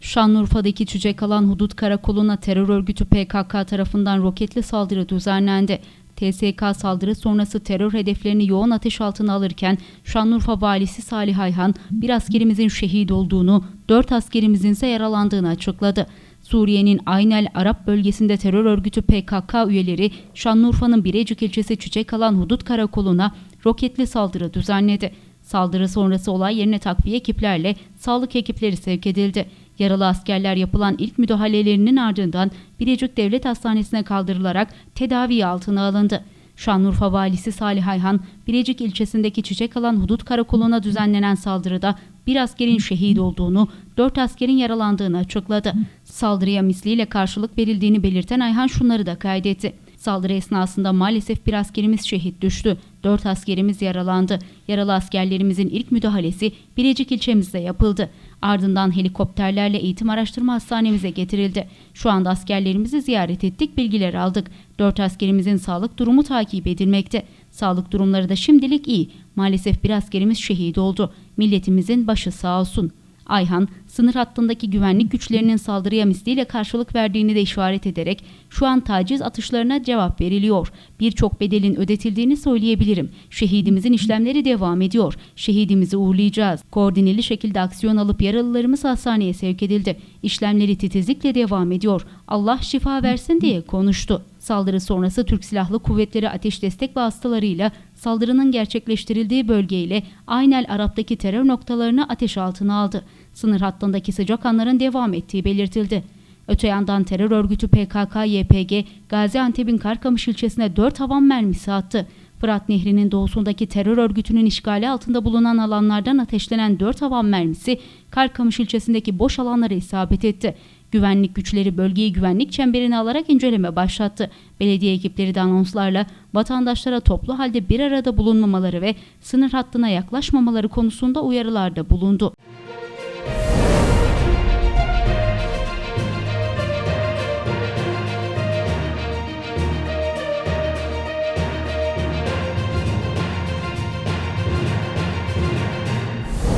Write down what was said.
Şanlıurfa'daki Çiçekalan Hudut Karakolu'na terör örgütü PKK tarafından roketli saldırı düzenlendi. TSK saldırı sonrası terör hedeflerini yoğun ateş altına alırken Şanlıurfa valisi Salih Ayhan bir askerimizin şehit olduğunu, dört askerimizin ise yaralandığını açıkladı. Suriye'nin Aynel Arap bölgesinde terör örgütü PKK üyeleri Şanlıurfa'nın Birecik ilçesi Çiçekalan Hudut Karakolu'na roketli saldırı düzenledi. Saldırı sonrası olay yerine takviye ekiplerle sağlık ekipleri sevk edildi. Yaralı askerler yapılan ilk müdahalelerinin ardından Birecik Devlet Hastanesi'ne kaldırılarak tedavi altına alındı. Şanlıurfa Valisi Salih Ayhan, Birecik ilçesindeki Çiçekalan Hudut Karakolu'na düzenlenen saldırıda bir askerin şehit olduğunu, dört askerin yaralandığını açıkladı. Saldırıya misliyle karşılık verildiğini belirten Ayhan şunları da kaydetti. Saldırı esnasında maalesef bir askerimiz şehit düştü. Dört askerimiz yaralandı. Yaralı askerlerimizin ilk müdahalesi Birecik ilçemizde yapıldı. Ardından helikopterlerle eğitim araştırma hastanemize getirildi. Şu anda askerlerimizi ziyaret ettik, bilgiler aldık. Dört askerimizin sağlık durumu takip edilmekte. Sağlık durumları da şimdilik iyi. Maalesef bir askerimiz şehit oldu. Milletimizin başı sağ olsun. Ayhan, sınır hattındaki güvenlik güçlerinin saldırıya misliyle karşılık verdiğini de işaret ederek şu an taciz atışlarına cevap veriliyor. Birçok bedelin ödetildiğini söyleyebilirim. Şehidimizin işlemleri devam ediyor. Şehidimizi uğurlayacağız. Koordineli şekilde aksiyon alıp yaralılarımız hastaneye sevk edildi. İşlemleri titizlikle devam ediyor. Allah şifa versin diye konuştu. Saldırı sonrası Türk Silahlı Kuvvetleri ateş destek vasıtalarıyla saldırının gerçekleştirildiği bölgeyle Aynel Arap'taki terör noktalarını ateş altına aldı. Sınır hattındaki sıcak anların devam ettiği belirtildi. Öte yandan terör örgütü PKK-YPG Gaziantep'in Karkamış ilçesine 4 havan mermisi attı. Fırat Nehri'nin doğusundaki terör örgütünün işgali altında bulunan alanlardan ateşlenen 4 havan mermisi Karkamış ilçesindeki boş alanlara isabet etti. Güvenlik güçleri bölgeyi güvenlik çemberine alarak inceleme başlattı. Belediye ekipleri de anonslarla vatandaşlara toplu halde bir arada bulunmamaları ve sınır hattına yaklaşmamaları konusunda uyarılarda bulundu.